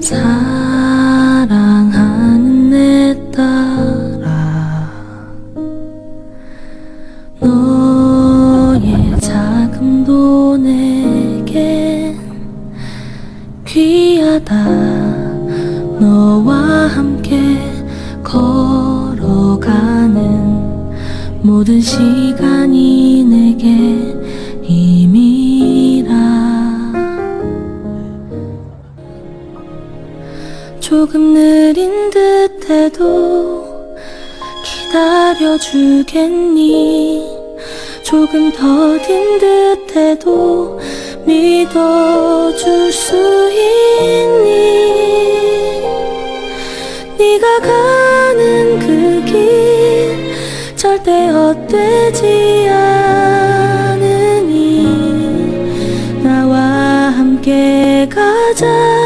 사랑하는 내 딸아 너의 자금도 내겐 귀하다. 너와 함께 걸어가는 모든 시간이 내게 조금 느린 듯해도 기다려주겠니? 조금 더딘 듯해도 믿어줄 수 있니? 네가 가는 그 길 절대 헛되지 않으니 나와 함께 가자.